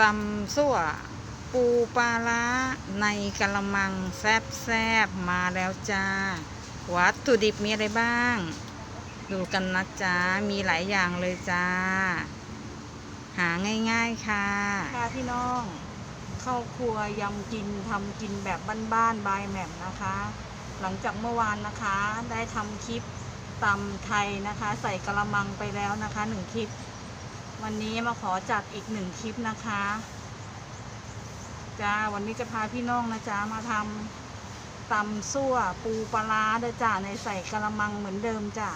ตำซั่วปูปลาร้าในกะละมังแซบแซบมาแล้วจ้า วัตถุดิบมีอะไรบ้าง ดูกันนะจ๊ะมีหลายอย่างเลยจ้า หาง่ายๆค่ะค่ะพี่น้องข้าวครัวยำกินทำกินแบบบ้านๆบายแหม่มนะคะ หลังจากเมื่อวานนะคะ ได้ทำคลิปตำไทยนะคะ ใส่กระมังไปแล้วนะคะหนึ่งคลิป วันนี้มาขอจัดอีกหนึ่งคลิปนะคะจ้าวันนี้จะพาพี่น้องนะจ๊ะมาทำตำซั่วปูปลาร้าเด้อจ้าในใส่กระมังเหมือนเดิมจ้า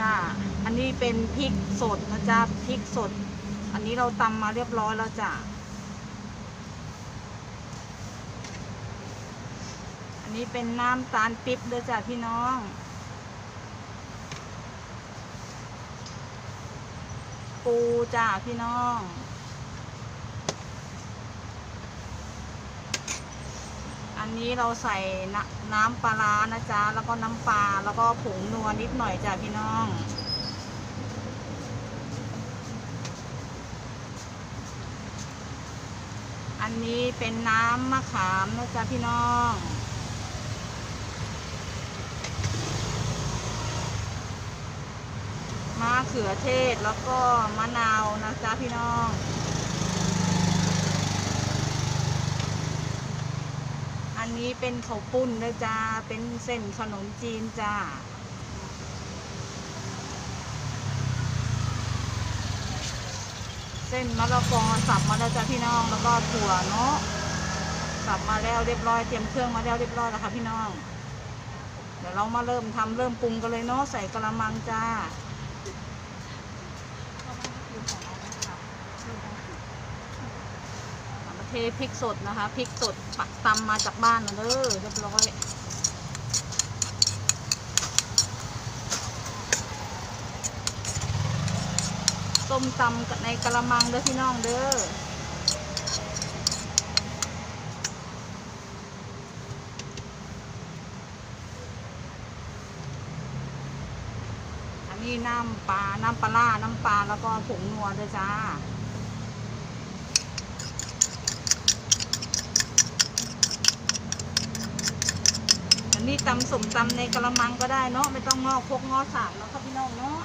จ้าอันนี้เป็นพริกสดนะจ๊ะพริกสด อันนี้เราตำมาเรียบร้อยแล้วจ้ะ อันนี้เป็นน้ำตาลปิ๊บด้วยจ้ะพี่น้องปูจ้าพี่น้อง อันนี้เราใส่นน้ำปลาร้านะจ๊ะ แล้วก็น้ำปลา แล้วก็ผงนัวนิดหน่อยจ้ะพี่น้องอันนี้เป็นน้ำมะขามนะจ๊ะพี่น้อง มะ เขือเทศแล้วก็มะนาวนะจ๊ะพี่น้องอันนี้เป็นข้าวปุ้นนะจ๊ะเป็นเส้นขนมจีนจ้าเส้นมะละกอสับมาแล้วจ้ะพี่น้องแล้วก็ถั่วเนาะสับมาแล้วเรียบร้อยเตรียมเครื่องมาแล้วเรียบร้อยแล้วค่ะพี่น้อง เดี๋ยวเรามาเริ่มทำเริ่มปรุงกันเลยเนาะใส่กระมังจ้า มาเทพริกสดนะคะพริกสดปักตำมาจากบ้านมาเด้อเรียบร้อยส้มตำกับในกระมังเด้อพี่น้องเด้อ อันนี้น้ำปลา น้ำปลาร้าน้ำปลา แล้วก็ผงนัวด้วยจ้า อันนี้ตำสมตำในกระมังก็ได้เนาะ ไม่ต้องงอกพกงอสามแล้วครับพี่น้องเนาะ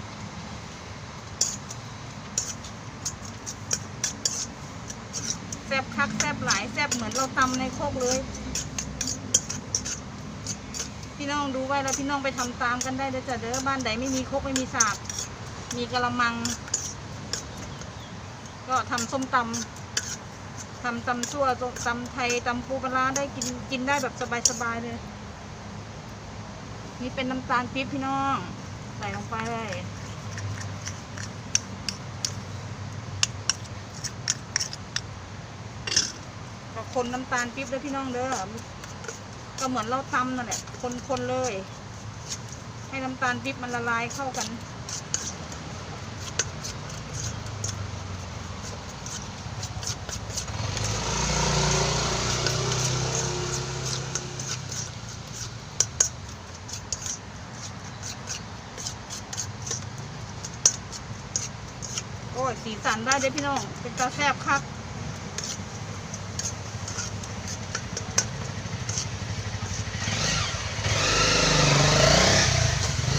แซบคักแซบหลายแซบเหมือนเราตำในโคกเลย พี่น้องดูไว้แล้วพี่น้องไปทำตามกันได้เด้อจ้ะเด้อบ้านใดไม่มีโคกไม่มีสากมีกระมัง ก็ทำส้มตำทำตำซั่วตำไทยตำปูปลาได้กินกินได้แบบสบายๆเลย นี่เป็นน้ำตาลปี๊บพี่น้องใส่ลงไปเลยก็คนน้ำตาลปี๊บด้วยพี่น้องเด้อ ก็เหมือนเราตำนั่นแหละ คนๆเลย ให้น้ำตาลปี๊บมันละลายเข้ากัน โอ้ย สีสันได้เด้พี่น้อง เป็นตาแซบคัก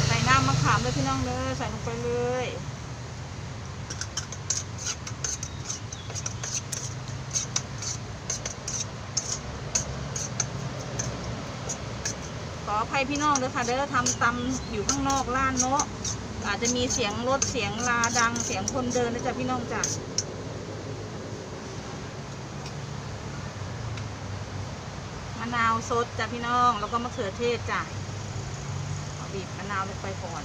ใส่น้ำมะขามเลยพี่น้องเลย ใส่ลงไปเลย ขออภัยพี่น้องเลยค่ะเด้อทำตำอยู่ข้างนอกร้านเนาะอาจจะมีเสียงรถเสียงลาดังเสียงคนเดินนะจ๊ะพี่น้องจ้ะมะนาวสดจ้ะพี่น้องแล้วก็มะเขือเทศจ้ะเอาบีบมะนาวลงไปก่อน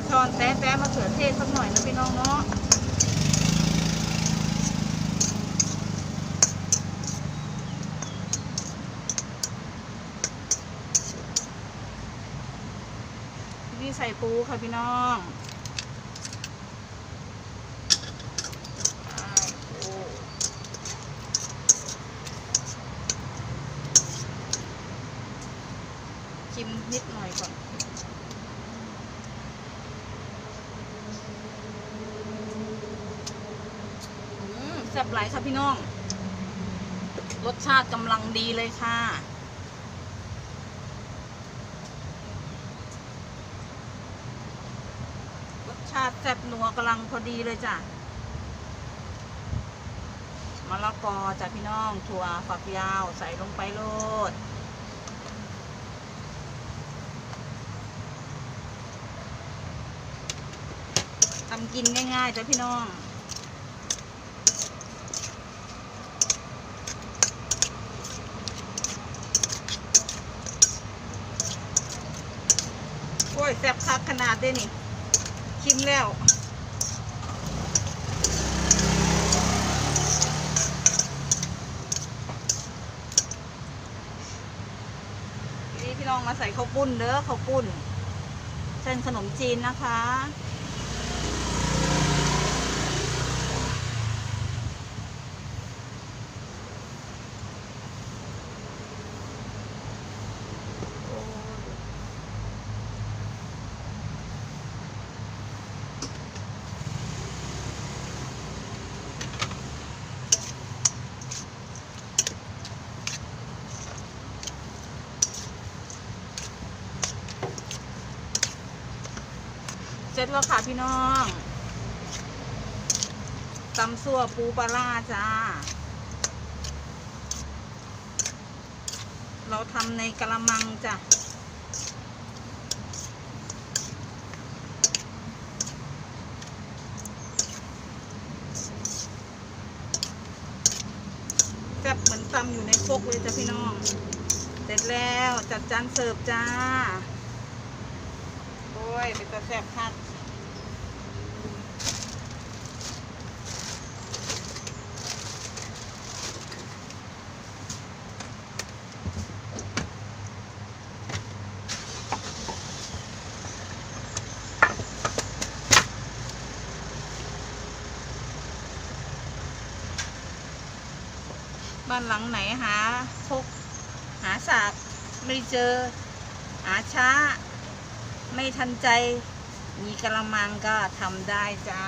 เท ช้อนแต๊ะแต๊ะมะเขือเทศสักหน่อยนะพี่น้องเนาะ นี่ ใส่ปูค่ะพี่น้องชิมนิดหน่อยก่อนอืมแซ่บหลายค่ะพี่น้อง รสชาติกำลังดีเลยค่ะ รส ชาติแซ่บนัวกำลังพอดีเลยจ้ะมะละกอจ้ะพี่น้องถั่วฝักยาวใส่ลงไปโลดทำกินง่ายๆจ้ะพี่น้องโอ้ยแซ่บคักขนาดด้นี่ ชิมแล้วทีนี้พี่น้องมาใส่ข้าวปุ้นเด้อข้าวปุ้นเส้นขนมจีนนะคะ เสร็จแล้วค่ะพี่น้องตำซั่วปูปลาจ้า เราทำในกระมังจ้ะแซ่บเหมือนตำอยู่ในครกเลยจ้ะพี่น้อง เสร็จแล้วจัดจานเสิร์ฟจ้า โอ้ย เป็นตาแซ่บคัก บ้านหลังไหนหาพกหาสากไม่เจอ หาช้า ไม่ทันใจ มีกระมังก็ทำได้จ้า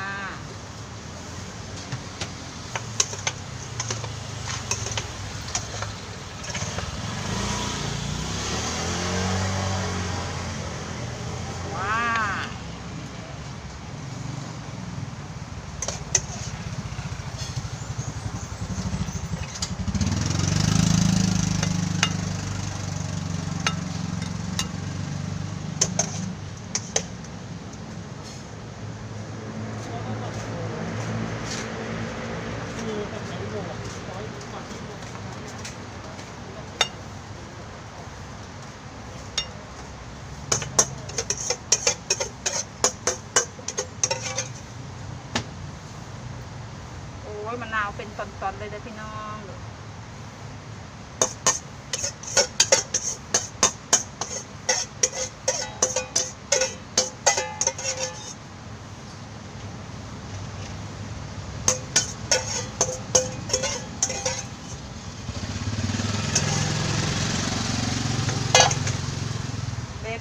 ตอนเลยนะพี่น้อง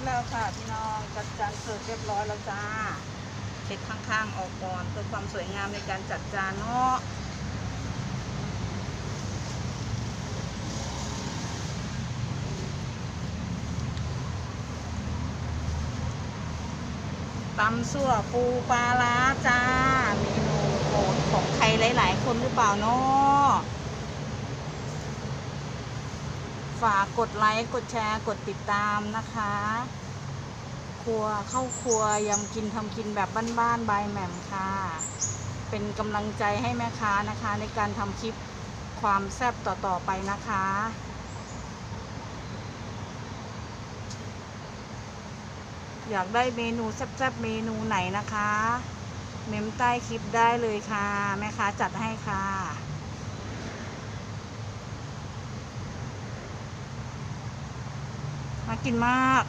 แล้วค่ะพี่น้องจัดจานเสิร์ฟเรียบร้อยแล้วจ้าเช็ดข้างๆออกก่อนเพื่อความสวยงามในการจัดจานเนาะ ตำซั่วปูปลาร้าจ้าเมนูโปรดของใครหลาย ๆ คนหรือเปล่าเนาะฝากกดไลค์กดแชร์กดติดตามนะคะ ครัวเข้าครัวยำกินทำกินแบบบ้านๆบายแหม่มค่ะ เป็นกำลังใจให้แม่ค้านะคะ ในการทำคลิปความแซ่บต่อ ๆ ไปนะคะ อยากได้เมนูแซ่บๆเมนูไหนนะคะ เมมใต้คลิปได้เลยค่ะ แม่ค้าจัดให้ค่ะมากินมาก